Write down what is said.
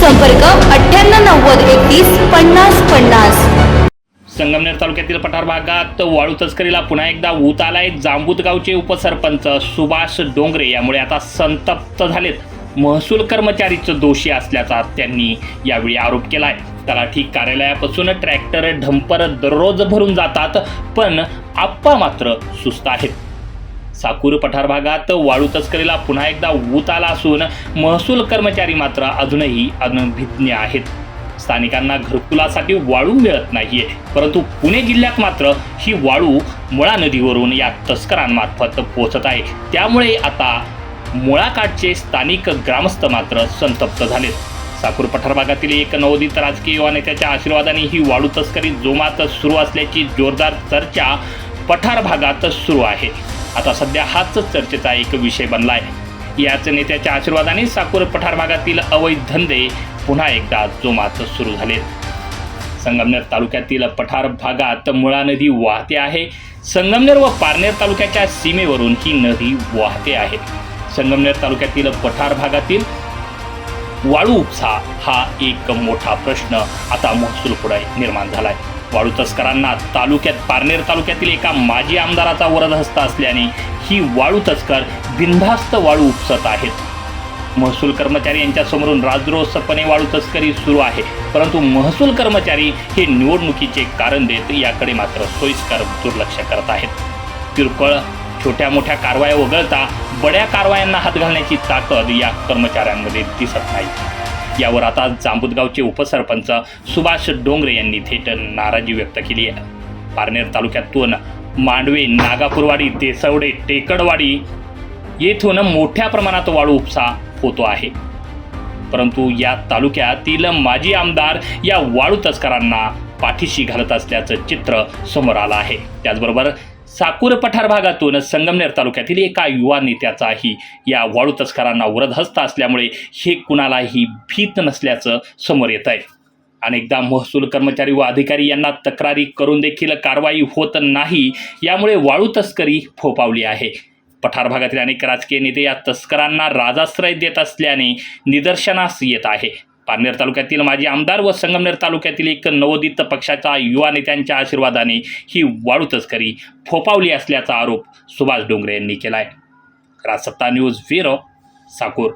संपर्क अठ्ठ्याण्णव नव्वद एकतीस पन्नास पन्नास. संगमनेर तालुक्यातील पठार भागात वाळू तस्करीला पुन्हा एकदा ऊत आलाय. जांबूत गावचे उपसरपंच सुभाष डोंगरे यामुळे आता संतप्त झालेत. महसूल कर्मचारीच दोषी असल्याचा त्यांनी यावेळी आरोप केलाय. तलाठी कार्यालयापासून ट्रॅक्टर ढंपर दररोज भरून जातात पण आप्पा मात्र सुस्त आहेत. साकूर पठार भागात वाळू तस्करीला पुन्हा एकदा ऊत आला असून महसूल कर्मचारी मात्र अजूनही अनभिज्ञ आहेत. स्थानिकांना घरकुलासाठी वाळू मिळत नाहीये परंतु पुणे जिल्ह्यात मात्र ही वाळू मुळा नदीवरून या तस्करांमार्फत पोहोचत आहे. त्यामुळे आता मुळाकाठचे स्थानिक ग्रामस्थ मात्र संतप्त झालेत. साकूर पठार भागातील एक नवोदित राजकीय युवा नेत्याच्या आशीर्वादाने ही वाळू तस्करी जोमात सुरू असल्याची जोरदार चर्चा पठार भागात सुरू आहे. आता सध्या हाच चर्चेचा एक विषय बनला आहे याच नेत्याच्या आशीर्वादाने साकूर पठार भागातील अवैध धंदे पुन्हा एकदा जोमात सुरू झालेत. संगमनेर तालुक्यातील पठार भागात मुळा नदी वाहते आहे. संगमनेर व पारनेर तालुक्याच्या सीमेवरून ही नदी वाहते आहे. संगमनेर तालुक्यातील पठार भागातील वाळू उपसा हा एक मोठा प्रश्न आता महसूल पुढे निर्माण झालाय. वाळू तस्करांना तालुक्यात पारनेर तालुक्यातील एका माजी आमदाराचा वरदहस्त असल्याने ही वाळू तस्कर बिनधास्त वाळू उपसत आहेत. महसूल कर्मचारी यांच्यासमोरून राजरोसपणे वाळू तस्करी सुरू आहे. परंतु महसूल कर्मचारी हे निवडणुकीचे कारण देत याकडे मात्र सोयीस्कर दुर्लक्ष करत आहेत. किरकोळ छोट्या मोठ्या कारवाया वगळता बड्या कारवायांना हात घालण्याची ताकद या कर्मचाऱ्यांमध्ये दिसत नाही. यावर आता जांबूतगावचे उपसरपंच सुभाष डोंगरे यांनी थेट नाराजी व्यक्त केली आहे. पारनेर तालुक्यातून मांडवे नागापूरवाडी देसवडे टेकडवाडी येथून मोठ्या प्रमाणात वाळू उपसा होतो आहे. परंतु या तालुक्यातील माजी आमदार या वाळू तस्करांना पाठीशी घालत असल्याचं चित्र समोर आलं आहे. त्याचबरोबर साकूर पठार भागातून संगमनेर तालुक्यातील एका युवा नेत्याचाही या वाळू तस्करांना वरदहस्त असल्यामुळे हे कुणालाही भीत नसल्याचं समोर येत आहे अनेकदा महसूल कर्मचारी व अधिकारी यांना तक्रारी करून देखील कारवाई होत नाही यामुळे वाळू तस्करी फोपावली आहे. पठार भागातील अनेक राजकीय नेते या तस्करांना राजाश्रय देत असल्याने निदर्शनास येत आहे. पारनेर तालुक्यातील माजी आमदार व संगमनेर तालुक्यातील एक नवोदित पक्षाच्या युवा नेत्यांच्या आशीर्वादाने ही वाळू तस्करी फोपावली असल्याचा आरोप सुभाष डोंगरे यांनी केला आहे राजसत्ता न्यूज ब्युरो साकूर.